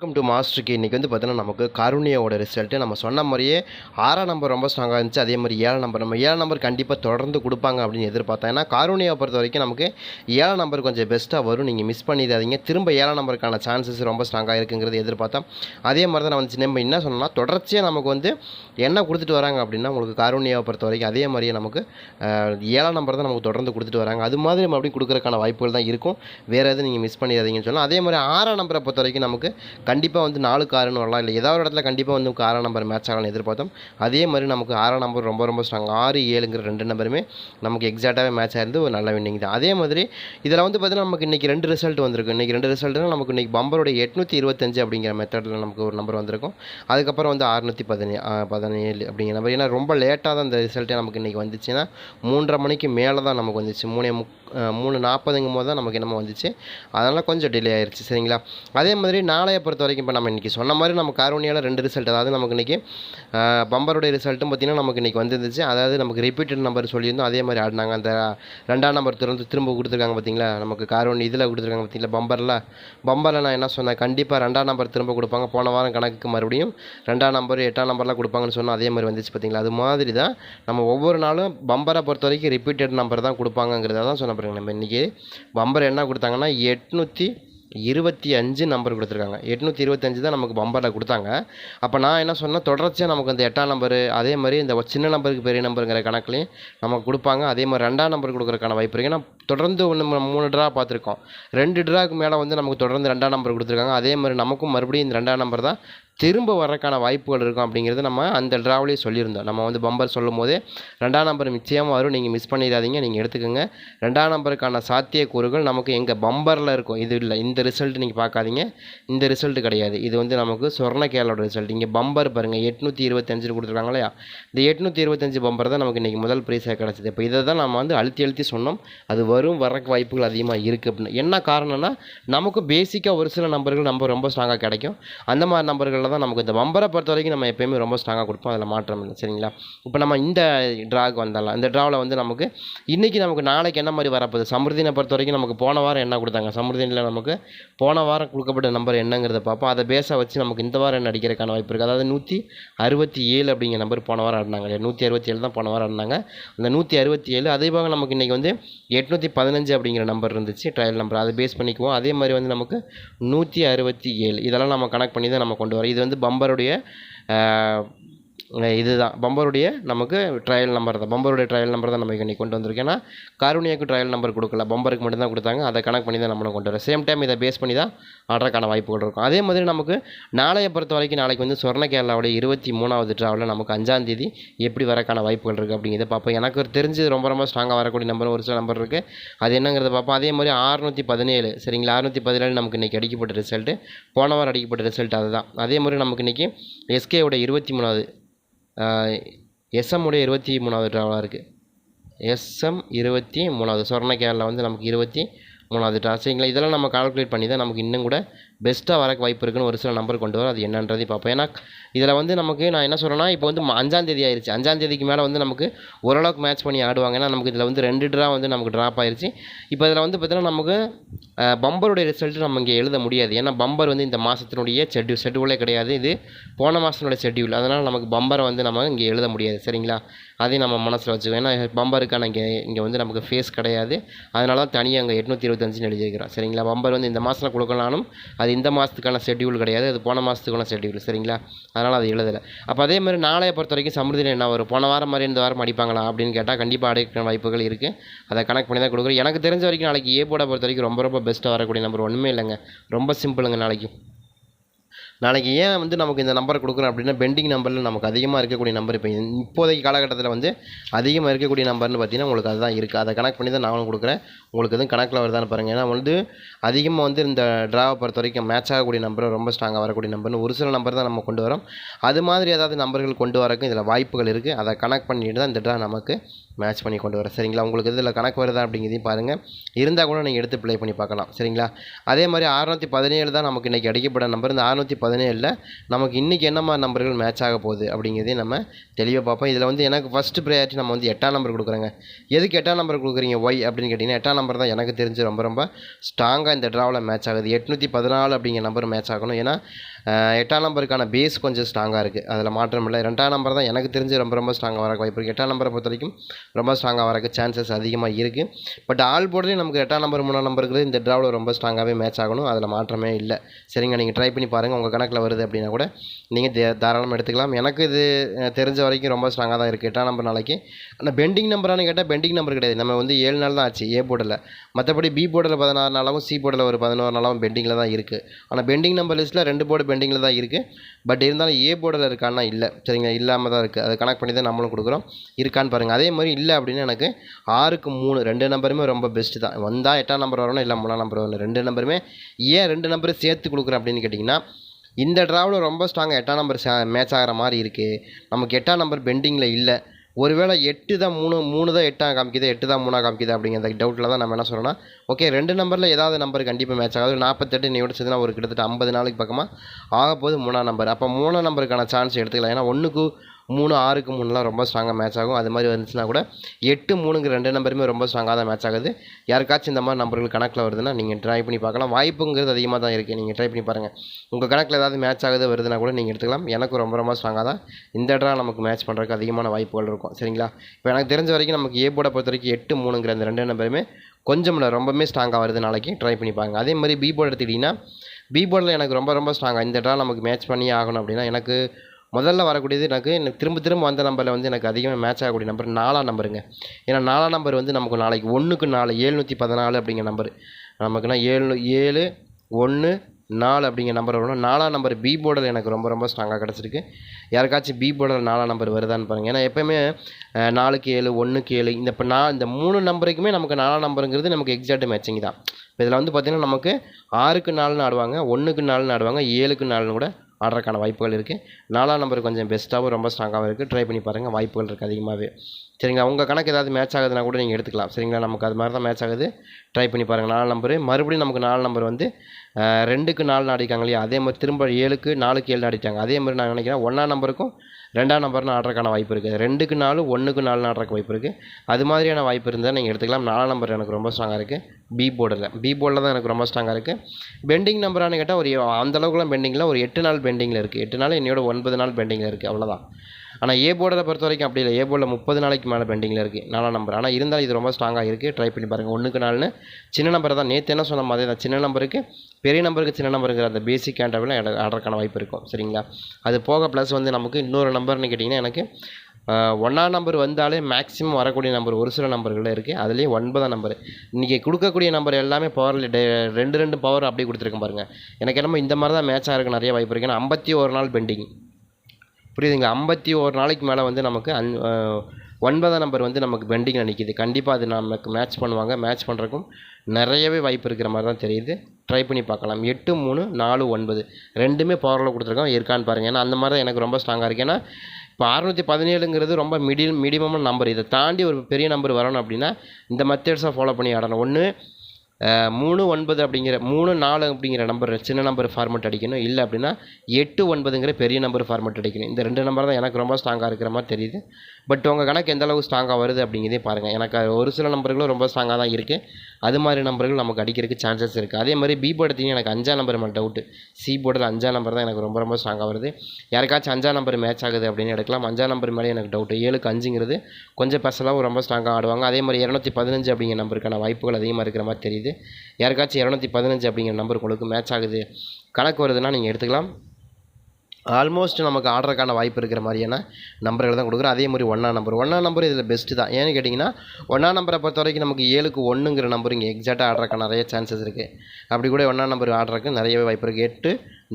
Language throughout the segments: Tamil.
வெல்கம் டு மாஸ்டருக்கு இன்றைக்கி வந்து பார்த்தீங்கன்னா நமக்கு கருணியோட ரிசல்ட்டு நம்ம சொன்ன மாதிரியே ஆறாம் நம்பர் ரொம்ப ஸ்ட்ராங்காக இருந்துச்சு. அதே மாதிரி ஏழாம் நம்பர் நம்ம ஏழாம் நம்பர் கண்டிப்பாக தொடர்ந்து கொடுப்பாங்க அப்படின்னு எதிர்பார்த்தேன் ஏன்னா கருணியை பொறுத்த வரைக்கும் நமக்கு ஏழாம் நம்பர் கொஞ்சம் பெஸ்ட்டாக வரும். நீங்கள் மிஸ் பண்ணிடாதீங்க. திரும்ப ஏழாம் நம்பருக்கான சான்சஸ் ரொம்ப ஸ்ட்ராங்காக இருக்குங்கிறது எதிர்பார்த்தோம் அதே மாதிரி தான் வந்துச்சு வந்து நம்ம என்ன சொன்னால் தொடர்ச்சியாக நமக்கு வந்து என்ன கொடுத்துட்டு வராங்க அப்படின்னா உங்களுக்கு கருணியை பொறுத்த வரைக்கும் அதே மாதிரியே நமக்கு ஏழாம் நம்பர் தான் நமக்கு தொடர்ந்து கொடுத்துட்டு வராங்க. அது மாதிரி மறுபடியும் கொடுக்குறதுக்கான வாய்ப்புகள் தான் இருக்கும். வேறு எதுவும் நீங்கள் மிஸ் பண்ணிடாதீங்கன்னு சொல்லலாம் அதே மாதிரி ஆறாம் நம்பரை பொறுத்த வரைக்கும் நமக்கு கண்டிப்பாக வந்து நாலு காருன்னு வரலாம். இல்லை ஏதாவது ஒரு இடத்துல கண்டிப்பாக வந்து ஆறாம் நம்பர் மேட்ச் ஆகலாம்னு எதிர்பார்த்தோம். அதே மாதிரி நமக்கு ஆறாம் நம்பர் ரொம்ப ரொம்ப ஸ்ட்ராங் ஆறு ஏழுங்கிற ரெண்டு நம்பருமே நமக்கு எக்ஸாக்டாகவே மேட்ச் ஆயிருந்து ஒரு நல்ல வின்னிங் தான். அதே மாதிரி இதில் வந்து பார்த்தீங்கன்னா நமக்கு இன்றைக்கி ரெண்டு ரிசல்ட் வந்திருக்கு. இன்றைக்கி ரெண்டு ரிசல்ட்னா நமக்கு இன்றைக்கி பம்பரோட எட்நூற்றி இருபத்தஞ்சு அப்படிங்கிற மெத்தடில் நமக்கு ஒரு நம்பர் வந்திருக்கும். அதுக்கப்புறம் வந்து அறுநூற்றி பதினே பதினேழு அப்படிங்கிற நம்பர் ஏன்னா ரொம்ப லேட்டாக தான் இந்த ரிசல்ட்டே நமக்கு இன்றைக்கி வந்துச்சுன்னா மூன்றரை மணிக்கு மேலே தான் நமக்கு வந்துச்சு. மூணே முக் மூணு நாற்பதுங்கும் போது தான் நமக்கு என்னமோ வந்துச்சு. அதனால் கொஞ்சம் டிலே ஆயிடுச்சு சரிங்களா? அதே மாதிரி நாளைய பொறுத்த வரைக்கும் இப்போ நம்ம இன்றைக்கி சொன்ன மாதிரி நம்ம காரோனியாவில் ரெண்டு ரிசல்ட் அதாவது நமக்கு இன்றைக்கி பம்பருடைய ரிசல்ட்டும் பார்த்திங்கன்னா நமக்கு இன்றைக்கி வந்துருந்துச்சு. அதாவது நமக்கு ரிப்பீட்டட் நம்பர் சொல்லியிருந்தோம். அதே மாதிரி ஆடினாங்க. அந்த ரெண்டாம் நம்பர் திறந்து திரும்ப கொடுத்துருக்காங்க பார்த்தீங்களா நமக்கு காரோனி இதில் கொடுத்துருக்காங்க பார்த்தீங்களா பம்பரில். பம்பரில் நான் என்ன சொன்னேன்? கண்டிப்பாக ரெண்டாம் நம்பர் திரும்ப கொடுப்பாங்க. போன வாரம் கணக்குக்கு மறுபடியும் ரெண்டாம் நம்பர் எட்டாம் நம்பர்லாம் கொடுப்பாங்கன்னு சொன்னோம் அதே மாதிரி வந்துச்சு பார்த்தீங்களா அது மாதிரி தான் நம்ம ஒவ்வொரு நாளும் பம்பரை பொறுத்த வரைக்கும் ரிப்பீட்டட் நம்பர் தான் கொடுப்பாங்கங்கிறத தான் சொன்ன பாருங்க நம்ம இன்றைக்கி பம்பர் என்ன கொடுத்தாங்கன்னா எட்நூற்றி இருபத்தி அஞ்சு நம்பர் கொடுத்துருக்காங்க. எட்நூற்றி இருபத்தஞ்சு தான் நமக்கு பம்பரில் கொடுத்தாங்க. அப்போ நான் என்ன சொன்னேன் தொடர்ச்சியாக நமக்கு அந்த எட்டாம் நம்பரு அதே மாதிரி இந்த சின்ன நம்பருக்கு பெரிய நம்பருங்கிற கணக்குலையும் நமக்கு கொடுப்பாங்க. அதே மாதிரி ரெண்டாம் நம்பர் கொடுக்குறக்கான வாய்ப்பு இருக்குது ஏன்னா தொடர்ந்து ஒன்று மூணு ட்ரா பார்த்துருக்கோம். ரெண்டு ட்ராக்கு மேலே வந்து நமக்கு தொடர்ந்து ரெண்டாம் நம்பர் கொடுத்துருக்காங்க. அதே மாதிரி நமக்கும் மறுபடியும் இந்த ரெண்டாம் நம்பர் தான் திரும்ப வரக்கான வாய்ப்புகள் இருக்கும் அப்படிங்கிறது நம்ம அந்த ட்ராவிலேயே சொல்லியிருந்தோம். நம்ம வந்து பம்பர் சொல்லும் போதே ரெண்டாம் நம்பர் நிச்சயமாக வரும். நீங்கள் மிஸ் பண்ணிடாதீங்க. நீங்கள் எடுத்துக்கோங்க. ரெண்டாம் நம்பருக்கான சாத்தியக்கூறுகள் நமக்கு எங்கள் பம்பரில் இருக்கும். இது இல்லை. இந்த ரிசல்ட் நீங்கள் பார்க்காதீங்க. இந்த ரிசல்ட் கிடையாது. இது வந்து நமக்கு சொர்ணக்கேலோட ரிசல்ட் இங்கே பம்பர் பாருங்கள் எட்நூற்றி இருபத்தஞ்சுன்னு கொடுத்துருக்காங்க இல்லையா? இந்த எட்நூற்றி இருபத்தஞ்சு பம்பர் தான் நமக்கு இன்றைக்கி முதல் ப்ரைஸாக கிடச்சிது. இப்போ இதை தான் நம்ம வந்து அழுத்தி அழுத்தி சொன்னோம். அது வரும் வரக்கு வாய்ப்புகள் அதிகமாக இருக்குது அப்படின்னு. என்ன காரணம்னா நமக்கு பேசிக்காக ஒரு சில நம்பர்கள் நம்ம ரொம்ப ஸ்ட்ராங்காக கிடைக்கும். அந்த மாதிரி நம்பர்களில் தான் நமக்கு இந்த நம்பரை பொறுத்த வரைக்கும் நம்ம எப்போயுமே ரொம்ப ஸ்ட்ராங்காக கொடுப்போம். அதில் மாற்றம் இல்லை சரிங்களா? இப்போ நம்ம இந்த ட்ராக் வந்தாலாம் இந்த ட்ராவில் வந்து நமக்கு இன்றைக்கி நமக்கு நாளைக்கு என்ன மாதிரி வரப்போகுது? சமிருதினை பொறுத்த வரைக்கும் நமக்கு போன வாரம் என்ன கொடுத்தாங்க? சமிருதினில் நமக்கு போன வாரம் கொடுக்கப்பட்ட நம்பர் என்னங்கிறத பார்ப்போம். அதை பேஸாக வச்சு நமக்கு இந்த வாரம் என்ன அடிக்கிறதுக்கான வாய்ப்பு இருக்குது அதாவது நூற்றி அறுபத்தி ஏழு அப்படிங்கிற நம்பர் போன வாரம் ஆடினாங்க நூற்றி அறுபத்தி ஏழு தான் போன வாரம் ஆடினாங்க அந்த நூற்றி அறுபத்தி ஏழு அதே போக நமக்கு இன்றைக்கி வந்து எட்நூற்றி பதினஞ்சு அப்படிங்கிற நம்பர் இருந்துச்சு ட்ரையல் நம்பர் அதை பேஸ் பண்ணிக்குவோம். அதே மாதிரி வந்து நமக்கு நூற்றி அறுபத்தி ஏழு. இதெல்லாம் நம்ம கனெக்ட் பண்ணி தான் நம்ம கொண்டு வரோம். இது வந்து பம்பருடைய இதுதான். பம்பருடைய நமக்கு ட்ரையல் நம்பர் தான். பம்பருடைய ட்ரையல் நம்பர் தான் நம்ம இன்றைக்கி கொண்டு வந்திருக்கோம். ஏன்னா காரூனியாவுக்கு ட்ரையல் நம்பர் கொடுக்கல. பம்பருக்கு மட்டும் தான் கொடுத்தாங்க. அதை கனெக்ட் பண்ணி தான் நம்மளும் கொண்டு வரோம் சேம் டைம் இதை பேஸ் பண்ணி தான் ஆடுறதுக்கான வாய்ப்புகள் இருக்கும். அதே மாதிரி நமக்கு நாளைய பொறுத்த வரைக்கும் நாளைக்கு வந்து சொர்ண கேரளாவுடைய இருபத்தி மூணாவது ட்ராவலில் நமக்கு அஞ்சாந்தேதி எப்படி வரக்கான வாய்ப்புகள் இருக்குது அப்படிங்கிறத பார்ப்போம். எனக்கு ஒரு தெரிஞ்சு ரொம்ப ரொம்ப ஸ்ட்ராங்காக வரக்கூடிய நம்பர் ஒரு சில நம்பர் இருக்குது அது என்னங்கிறத பார்ப்போம். அதே மாதிரி ஆறுநூற்றி பதினேழு சரிங்களா? அறுநூற்றி பதினேழு நமக்கு இன்றைக்கி அடிக்கப்பட்ட ரிசல்ட்டு போன வாரம் அடிக்கப்பட்ட ரிசல்ட் அதுதான். அதே மாதிரி நமக்கு இன்றைக்கி எஸ்கேவோட இருபத்தி மூணாவது எஸ்எம் உடைய இருபத்தி மூணாவது ட்ராவலாக இருக்குது எஸ்எம் இருபத்தி மூணாவது சொர்ண கேரளா வந்து நமக்கு இருபத்தி மூணாவது ட்ரா சரிங்களா இதெல்லாம் நம்ம கால்குலேட் பண்ணி தான் நமக்கு இன்னும் கூட பெஸ்ட்டாக வரக்கு வாய்ப்பு இருக்குன்னு ஒரு சில நம்பர் கொண்டு வரும் அது என்னன்றதையும் பார்ப்போம். ஏன்னா இதில் வந்து நமக்கு நான் என்ன சொல்கிறேன்னா இப்போ வந்து அஞ்சாந்தேதி ஆயிடுச்சு அஞ்சாந்தேதிக்கு மேலே வந்து நமக்கு ஓரளவுக்கு மேட்ச் பண்ணி ஆடுவாங்க. ஏன்னா நமக்கு இதில் வந்து ரெண்டு ட்ரா வந்து நமக்கு ட்ராப் ஆயிடுச்சு இப்போ இதில் வந்து பார்த்தீங்கன்னா நமக்கு பம்பருடைய ரிசல்ட் நம்ம இங்கே எழுத முடியாது. ஏன்னா பம்பர் வந்து இந்த மாதத்தினுடைய ஷெட்யூல் ஷெட்யூலே கிடையாது. இது போன மாதத்தினுடைய ஷெட்யூல் அதனால் நமக்கு பம்பரை வந்து நம்ம இங்கே எழுத முடியாது. சரிங்களா? அதையும் நம்ம மனசில் வச்சுக்கோம் ஏன்னா பம்பருக்கான இங்கே இங்கே வந்து நமக்கு ஃபேஸ் கிடையாது. அதனால தான் தனியாக அங்கே எட்நூற்றி இருபத்தஞ்சுன்னு எழுதியிருக்கிறோம். சரிங்களா? பம்பர் வந்து இந்த மாதத்தில் கொடுக்கலானும் அது இந்த மாதத்துக்கான ஷெட்யூல் கிடையாது அது போன மாதத்துக்கான ஷெட்யூல் சரிங்களா? அதனால் அது எழுதலை. அப்போ அதே மாதிரி நாளைய பொறுத்த வரைக்கும் சமிருதியில் என்ன வரும்? போன வாரம் மாதிரி இந்த வாரம் அடிப்பாங்களா அப்படின்னு கேட்டால் கண்டிப்பாக அடிக்கிற வாய்ப்புகள் இருக்குது அதை கனெக்ட் பண்ணி தான் கொடுக்குறேன் எனக்கு தெரிஞ்ச வரைக்கும் நாளைக்கு ஏ போர்டை பொறுத்த வரைக்கும் ரொம்ப ரொம்ப பெஸ்ட்டாக வரக்கூடிய நம்பர் ஒன்றுமே இல்லைங்க. ரொம்ப சிம்பிளுங்க நாளைக்கு. நாளைக்கு ஏன் வந்து நமக்கு இந்த நம்பர் கொடுக்குறோம் அப்படின்னா பெண்டிங் நம்பரில் நமக்கு அதிகமாக இருக்கக்கூடிய நம்பர் இப்போ இப்போதைக்கு காலகட்டத்தில் வந்து அதிகமாக இருக்கக்கூடிய நம்பர்னு பார்த்தீங்கன்னா உங்களுக்கு அதுதான் இருக்குது அதை கனெக்ட் பண்ணி தான் நானும் கொடுக்குறேன். உங்களுக்கு எதுவும் கணக்கில் வருதான்னு பாருங்கள் ஏன்னா வந்து அதிகமாக வந்து இந்த ட்ராவை பொறுத்த வரைக்கும் மேட்ச் ஆகக்கூடிய நம்பர் ரொம்ப ஸ்ட்ராங்காக வரக்கூடிய நம்பர்னு ஒரு சில நம்பர் தான் நம்ம கொண்டு வரோம். அது மாதிரி ஏதாவது நம்பர்கள் கொண்டு வரக்கும் இதில் வாய்ப்புகள் இருக்குது அதை கனெக்ட் பண்ணிட்டு தான் இந்த ட்ரா நமக்கு மேட்ச் பண்ணி கொண்டு வரேன் சரிங்களா? உங்களுக்கு இதில் கணக்கு வருதா அப்படிங்கிறதையும் பாருங்கள் இருந்தால் கூட நீங்கள் எடுத்து ப்ளே பண்ணி பார்க்கலாம். சரிங்களா? அதே மாதிரி அறநூற்றி பதினேழு தான் நமக்கு இன்றைக்கி அடிக்கப்பட்ட நம்பர் இந்த அறநூற்றி பதினேழில் நமக்கு இன்றைக்கி என்ன மாதிரி நம்பர்கள் மேட்ச் ஆக போகுது அப்படிங்கிறதையும் நம்ம தெளிவாக பார்ப்போம். இதில் வந்து எனக்கு ஃபஸ்ட்டு ப்ரையாரிட்டி நம்ம வந்து எட்டாம் நம்பர் கொடுக்குறோங்க. எதுக்கு எட்டாம் நம்பர் கொடுக்குறீங்க? ஒய் அப்படின்னு கேட்டிங்கன்னா எட்டாம் நம்பர் தான் எனக்கு தெரிஞ்சு ரொம்ப ரொம்ப ஸ்ட்ராங்காக இந்த ட்ராவில் மேட்ச் ஆகுது. எட்நூற்றி பதினாலு அப்படிங்கிற நம்பர் மேட்ச் ஆகணும். ஏன்னா எட்டாம் நம்பருக்கான பேஸ் கொஞ்சம் ஸ்ட்ராங்காக இருக்குது அதில் மாற்றம் இல்லை. ரெண்டாம் நம்பர் தான் எனக்கு தெரிஞ்சு ரொம்ப ரொம்ப ஸ்ட்ராங்காக வரக்கு வாய்ப்பு இருக்குது எட்டாம் நம்பரை பொறுத்த வரைக்கும் ரொம்ப ஸ்ட்ராங்காக வரக்கு சான்சஸ் அதிகமாக இருக்குது பட் ஆல் போர்ட்லேயும் நமக்கு எட்டாம் நம்பர் மூணாம் நம்பருக்கு இந்த ட்ராவில் ரொம்ப ஸ்ட்ராங்காகவே மேட்ச் ஆகணும். அதில் மாற்றமே இல்லை. சரிங்க நீங்கள் ட்ரை பண்ணி பாருங்கள் உங்கள் கணக்கில் வருது அப்படின்னா கூட நீங்கள் தாராளமாக எடுத்துக்கலாம். எனக்கு இது தெரிஞ்ச வரைக்கும் ரொம்ப ஸ்ட்ராங்காக தான் இருக்குது எட்டாம் நம்பர் நாளைக்கு. ஆனால் பெண்டிங் நம்பரானு கேட்டால் பெண்டிங் நம்பர் கிடையாது. நம்ம வந்து ஏழு நாள் தான் ஆச்சு ஏ போர்டில் மற்றபடி பி போர்டில் பதினாறு நாளாகவும் சி போர்டில் ஒரு பதினோரு நாளாகவும் பெண்டிங்கில் தான் இருக்குது ஆனால் பெண்டிங் நம்பர் லிஸ்ட்டில் ரெண்டு போர்டு பெண்டிங்கில் தான் இருக்குது பட் இருந்தாலும் ஏ போர்டில் இருக்கான்னா இல்லை. சரிங்க இல்லாமல் தான் இருக்குது அதை கனெக்ட் பண்ணி தான் நம்மளும் கொடுக்குறோம். இருக்கான்னு பாருங்கள் அதே மாதிரி இல்லை அப்படின்னு எனக்கு ஆறுக்கு மூணு ரெண்டு நம்பருமே ரொம்ப பெஸ்ட்டு தான். வந்தால் எட்டாம் நம்பர் வரணும் இல்லை மூணாம் நம்பர் வரணும். ரெண்டு நம்பருமே ஏன் ரெண்டு நம்பரும் சேர்த்து கொடுக்குறேன் அப்படின்னு கேட்டிங்கன்னா இந்த ட்ராவில் ரொம்ப ஸ்ட்ராங்காக எட்டாம் நம்பர் மேட்ச் ஆகிற மாதிரி இருக்குது நமக்கு எட்டாம் நம்பர் பெண்டிங்கில் இல்லை. ஒருவேளை எட்டு தான் மூணு மூணு தான் எட்டாக காமிக்குது எட்டு தான் மூணாக காமிக்குது அப்படிங்கிற டவுட்டில் தான் நம்ம என்ன சொல்கிறோன்னா ஓகே ரெண்டு நம்பரில் ஏதாவது நம்பர் கண்டிப்பாக மேட்ச் ஆகாது. நாற்பத்தெட்டு நீ விடுச்சதுன்னா ஒரு கிட்டத்தட்ட ஐம்பது நாளைக்கு பக்கமாக ஆக மூணாம் நம்பர் அப்போ மூணாம் நம்பருக்கான சான்ஸ் எடுத்துக்கலாம். ஏன்னா ஒன்றுக்கு மூணு ஆறுக்கு மூணுலாம் ரொம்ப ஸ்ட்ராங்காக மேட்ச் ஆகும். அது மாதிரி வந்துச்சுன்னா கூட எட்டு மூணுங்கிற ரெண்டு நம்பருமே ரொம்ப ஸ்ட்ராங்காக தான் மேட்ச் ஆகுது. யாருக்காச்சும் இந்த மாதிரி நம்பர்கள் கணக்கில் வருதுன்னா நீங்கள் ட்ரை பண்ணி பார்க்கலாம். வாய்ப்புங்கிறது அதிகமாக தான் இருக்குது நீங்கள் ட்ரை பண்ணி பாருங்கள் உங்கள் கணக்கில் ஏதாவது மேட்ச் ஆகுது வருதுன்னா கூட நீங்கள் எடுத்துக்கலாம். எனக்கு ரொம்ப ரொம்ப ஸ்ட்ராங்காக தான். இந்த ட்ரா நமக்கு மேட்ச் பண்ணுறதுக்கு அதிகமான வாய்ப்புகள் இருக்கும். சரிங்களா? இப்போ எனக்கு தெரிஞ்ச வரைக்கும் நமக்கு ஏ போர்டை பொறுத்த வரைக்கும் எட்டு மூணுங்கிற அந்த ரெண்டு நம்பருமே கொஞ்சம் இல்லை ரொம்பவே ஸ்ட்ராங்காக வருது நாளைக்கு. ட்ரை பண்ணி பாருங்க. அதே மாதிரி பி போர்டு எடுத்துக்கிட்டிங்கன்னா பி போர்டில் எனக்கு ரொம்ப ரொம்ப ஸ்ட்ராங்காக இந்த ட்ரா நமக்கு மேட்ச் பண்ணி ஆகணும் அப்படின்னா எனக்கு முதல்ல வரக்கூடியது எனக்கு எனக்கு திரும்ப திரும்ப வந்த நம்பரில் வந்து எனக்கு அதிகமாக மேட்ச் ஆகக்கூடிய நம்பர் நாலாம் நம்பருங்க. ஏன்னா நாலாம் நம்பர் வந்து நமக்கு நாளைக்கு ஒன்றுக்கு நாலு ஏழ்நூற்றி பதினாலு அப்படிங்கிற நம்பர் நமக்குன்னா ஏழு ஏழு ஒன்று நாலு அப்படிங்கிற நம்பர் வரணும். நாலாம் நம்பர் பி போர்டில் எனக்கு ரொம்ப ரொம்ப ஸ்ட்ராங்காக கிடச்சிருக்கு. யாருக்காச்சும் பி போர்டில் நாலாம் நம்பர் வருதான்னு பாருங்கள் ஏன்னா எப்போயுமே நாலுக்கு ஏழு ஒன்றுக்கு ஏழு இந்த இப்போ நான் இந்த மூணு நம்பருக்குமே நமக்கு நாலாம் நம்பருங்கிறது நமக்கு எக்ஸாக்ட் மேட்சிங் தான். இப்போ இதில் வந்து பார்த்திங்கன்னா நமக்கு ஆறுக்கு நாலுன்னு ஆடுவாங்க ஒன்றுக்கு நாலுன்னு ஆடுவாங்க ஏழுக்கு நாலுன்னு கூட ஆடுறதுக்கான வாய்ப்புகள் இருக்குது நாலாம் நம்பர் கொஞ்சம் பெஸ்ட்டாகவும் ரொம்ப ஸ்ட்ராங்காகவும் இருக்குது ட்ரை பண்ணி பாருங்கள் வாய்ப்புகள் இருக்குது அதிகமாகவே சரிங்களா? உங்கள் கணக்கு ஏதாவது மேட்ச் ஆகுதுன்னா கூட நீங்கள் எடுத்துக்கலாம். சரிங்களா? நமக்கு அது மாதிரி தான் மேட்ச் ஆகுது. ட்ரை பண்ணி பாருங்கள் நாலு நம்பரு மறுபடியும் நமக்கு நாலு நம்பர் வந்து ரெண்டுக்கு நாலு நாடிக்காங்க இல்லையா? அதே மாதிரி திரும்ப ஏழுக்கு நாலுக்கு ஏழு ஆடிட்டாங்க அதே மாதிரி நான் நினைக்கிறேன் ஒன்றாம் நம்பருக்கும் ரெண்டாம் நம்பர்னு ஆடுறதுக்கான வாய்ப்பு இருக்குது ரெண்டுக்கு நாலு ஒன்றுக்கு நாலு ஆடுறதுக்கு வாய்ப்பு இருக்குது அது மாதிரியான வாய்ப்பு இருந்தால் நீங்கள் எடுத்துக்கலாம். நாலாம் நம்பர் எனக்கு ரொம்ப ஸ்ட்ராங்காக இருக்குது பி போர்டில் பி போர்டில் தான் எனக்கு ரொம்ப ஸ்ட்ராங்காக இருக்குது பெண்டிங் நம்பரானு கேட்டால் ஒரு அந்த அளவுக்குலாம் பெண்டிங்கில் ஒரு எட்டு நாள் பெண்டிங்கில் இருக்குது எட்டு நாள் என்னையோட ஒன்பது நாள் பெண்டிங்கில் இருக்குது அவ்வளோதான் ஆனால் ஏ போர்டில் பொறுத்த வரைக்கும் அப்படி இல்லை. ஏ போர்டில் முப்பது நாளைக்கு மேலே பெண்டிங்கில் இருக்குது நாலாம் நம்பர் ஆனால் இருந்தாலும் இது ரொம்ப ஸ்ட்ராங்காக இருக்குது ட்ரை பண்ணி பாருங்கள் ஒன்றுக்கு நாலுன்னு சின்ன நம்பர் தான். நேற்று என்ன சொன்ன மாதிரி தான் சின்ன நம்பருக்கு பெரிய நம்பருக்கு சின்ன நம்பருங்கிற அந்த பேசிக் கேண்டபிள் ஆடுறதுக்கான வாய்ப்பு இருக்கும். சரிங்களா? அது போக ப்ளஸ் வந்து நமக்கு இன்னொரு நம்பர்னு கேட்டிங்கன்னா எனக்கு ஒன்றாம் நம்பர் வந்தாலே மேக்ஸிமம் வரக்கூடிய நம்பர் ஒரு சில நம்பர்கள் இருக்குது அதுலேயே ஒன்பதாம் நம்பர் இன்றைக்கி கொடுக்கக்கூடிய நம்பர் எல்லாமே பவரில் ரெண்டு ரெண்டு பவர் அப்படியே கொடுத்துருக்கேன் பாருங்கள் எனக்கு என்னமோ இந்த மாதிரி தான் மேட்ச் ஆகிறதுக்கு நிறைய வாய்ப்பு இருக்குது ஏன்னா ஐம்பத்தி ஒரு நாள் பெண்டிங் புரியுதுங்களா ஐம்பத்தி ஒரு நாளைக்கு மேலே வந்து நமக்கு அந் ஒன்பதாம் நம்பர் வந்து நமக்கு பெண்டிங்கில் நிற்கிது கண்டிப்பாக அது நமக்கு மேட்ச் பண்ணுவாங்க. மேட்ச் பண்ணுறக்கும் நிறையவே வாய்ப்பு இருக்கிற மாதிரி தான் தெரியுது. ட்ரை பண்ணி பார்க்கலாம். எட்டு மூணு நாலு ஒன்பது. ரெண்டுமே பவரில் கொடுத்துருக்கோம் இருக்கான்னு பாருங்கள் ஏன்னா அந்த மாதிரி தான் எனக்கு ரொம்ப ஸ்ட்ராங்காக இருக்குது ஏன்னா இப்போ அறுநூற்றி பதினேழுங்கிறது ரொம்ப மீடியம் மீடியமான நம்பர் இதை தாண்டி ஒரு பெரிய நம்பர் வரணும் அப்படின்னா இந்த மெத்தட்ஸை ஃபாலோ பண்ணி ஆடணும். ஒன்று மூணு ஒன்பது அப்படிங்கிற மூணு நாலு அப்படிங்கிற நம்பர் சின்ன நம்பர் ஃபார்மெட் அடிக்கணும். இல்லை அப்படின்னா எட்டு ஒன்பதுங்கிற பெரிய நம்பர் ஃபார்மெட் அடிக்கணும். இந்த ரெண்டு நம்பர் தான் எனக்கு ரொம்ப ஸ்ட்ராங்காக இருக்கிற மாதிரி தெரியுது. பட் உங்கள் கணக்கு எந்த அளவுக்கு ஸ்ட்ராங்காக வருது அப்படிங்கிறதே பாருங்கள் எனக்கு ஒரு சில நம்பர்களும் ரொம்ப ஸ்ட்ராங்காக தான் இருக்குது அது மாதிரி நம்பர்கள் நமக்கு அடிக்கிறதுக்கு சான்சஸ் இருக்குது அதே மாதிரி பி போர்டு எனக்கு அஞ்சாம் நம்பர் மேலே டவுட்டு சி போர்டில் அஞ்சாம் நம்பர் தான் எனக்கு ரொம்ப ரொம்ப ஸ்ட்ராங்காக வருது. யாருக்காச்சும் அஞ்சாம் நம்பர் மேட்ச் ஆகுது அப்படின்னு எடுக்கலாம். அஞ்சாம் நம்பர் மேலே எனக்கு டவுட்டு ஏழுக்கு அஞ்சுங்கிறது கொஞ்சம் பெசலாகவும் ரொம்ப ஸ்ட்ராங்காக ஆடுவாங்க. அதே மாதிரி இரநூத்தி பதினஞ்சு அப்படிங்கிற நம்பருக்கான வாய்ப்புகள் அதிகமாக இருக்கிற மாதிரி தெரியுது. யாருக்காச்சும் இரநூத்தி பதினஞ்சு அப்படிங்கிற நம்பர் உங்களுக்கு மேட்ச் ஆகுது. கணக்கு வருதுன்னா நீங்கள் எடுத்துக்கலாம். ஆல்மோஸ்ட் நமக்கு ஆர்டருக்கான வாய்ப்பு இருக்கிற மாதிரியான நம்பர்கள் தான் கொடுக்குறோம் அதே மாதிரி ஒன்றா நம்பர் ஒன்றா நம்பர் இதில் பெஸ்ட்டு தான். ஏன்னு கேட்டிங்கன்னா ஒன்றா நம்பரை பொறுத்த வரைக்கும் நமக்கு ஏழுக்கு ஒன்றுங்கிற நம்பர் இங்கே எக்ஸாக்டாக ஆடுறதுக்கு நிறைய சான்சஸ் இருக்குது அப்படி கூட ஒன்றா நம்பர் ஆடுறதுக்கு நிறையவே வாய்ப்பு இருக்குது எட்டு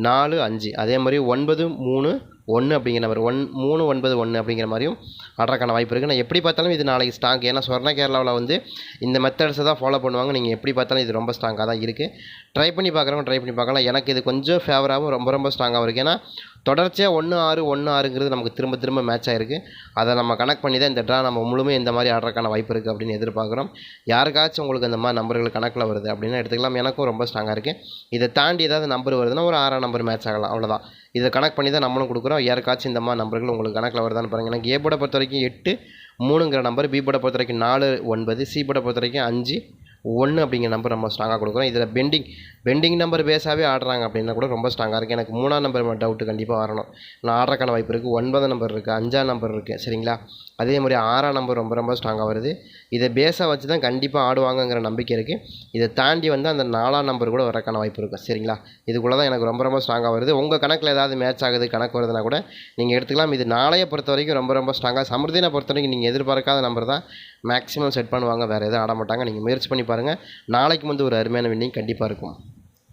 நாலு அஞ்சு. அதே மாதிரி ஒன்பது மூணு ஒன்று அப்படிங்கிற நம்பர் ஒன் மூணு ஒன்பது ஒன்று அப்படிங்கிற மாதிரியும் ஆடுறதுக்கான வாய்ப்பு இருக்குது நான் எப்படி பார்த்தாலும் இது நாளைக்கு ஸ்ட்ராங் ஏன்னா சொர்ண கேரளாவில் வந்து இந்த மெத்தட்ஸை தான் ஃபாலோ பண்ணுவாங்க. நீங்கள் எப்படி பார்த்தாலும் இது ரொம்ப ஸ்ட்ராங்காக தான் இருக்குது ட்ரை பண்ணி பார்க்குறவங்க ட்ரை பண்ணி பார்க்கலாம். எனக்கு இது கொஞ்சம் ஃபேவராகவும் ரொம்ப ரொம்ப ஸ்ட்ராங்காகவும் இருக்குது ஏன்னா தொடர்ச்சியாக ஒன்று ஆறு ஒன்று ஆறுங்கிறது நமக்கு திரும்ப திரும்ப மேட்ச் ஆகிருக்கு அதை நம்ம கனெக்ட் பண்ணி தான் இந்த ட்ரா நம்ம முழுமையாக இந்த மாதிரி ஆடுறதுக்கான வாய்ப்பு இருக்குது அப்படின்னு எதிர்பார்க்குறோம். யாருக்காச்சும் உங்களுக்கு அந்த மாதிரி நம்பர்கள் கணக்கில் வருது அப்படின்னா எடுத்துக்கலாம். எனக்கும் ரொம்ப ஸ்ட்ராங்காக இருக்குது இதை தாண்டி ஏதாவது நம்பர் வருதுன்னா ஒரு ஆறாம் நம்பர் மேட்ச் ஆகலாம். அவ்வளோதான் இதை கனெக்ட் பண்ணி தான் நம்மளும் கொடுக்குறோம். யாருக்காச்சும் இந்த மாதிரி நம்பர்கள் உங்களுக்கு கணக்கில் வருதான்னு பாருங்கள் எனக்கு ஏ போர்டை பொறுத்த வரைக்கும் எட்டு மூணுங்கிற நம்பர் பி போர்டை பொறுத்த வரைக்கும் நாலு ஒன்பது சி போர்டை பொறுத்த வரைக்கும் அஞ்சு ஒன்று அப்படிங்கிற நம்பர் நம்ம ஸ்ட்ராங்காக கொடுக்குறோம். இதில் பெண்டிங் பெண்டிங் நம்பர் பேஸாகவே ஆடுறாங்க அப்படின்னா கூட ரொம்ப ஸ்ட்ராங்காக இருக்குது எனக்கு மூணாம் நம்பர் டவுட்டு கண்டிப்பாக வரணும். நான் ஆடுறக்கான வாய்ப்பு இருக்குது ஒன்பதாம் நம்பர் இருக்குது அஞ்சாம் நம்பர் இருக்குது சரிங்களா? அதே மாதிரி ஆறாம் நம்பர் ரொம்ப ரொம்ப ஸ்ட்ராங்காக வருது. இதை பேஸாக வச்சு தான் கண்டிப்பாக ஆடுவாங்கங்கிற நம்பிக்கை இருக்குது இதை தாண்டி வந்து அந்த நாலாம் நம்பர் கூட வரக்கான வாய்ப்பு இருக்கும் சரிங்களா? இதுக்குள்ளே தான் எனக்கு ரொம்ப ரொம்ப ஸ்ட்ராங்காக வருது. உங்கள் கணக்கில் ஏதாவது மேட்ச் ஆகுது கணக்கு வருதுன்னா கூட நீங்கள் எடுத்துக்கலாம். இது நாளையை பொறுத்த வரைக்கும் ரொம்ப ரொம்ப ஸ்ட்ராங்காக சமிருதினை பொறுத்த வரைக்கும் நீங்கள் எதிர்பார்க்காத நம்பர் தான் மேக்ஸிமம் செட் பண்ணுவாங்க. வேறு எதுவும் ஆட மாட்டாங்க. நீங்கள் முயற்சி பண்ணி பாருங்கள் நாளைக்கு வந்து ஒரு அருமையான வின்னிங் கண்டிப்பாக இருக்கும்.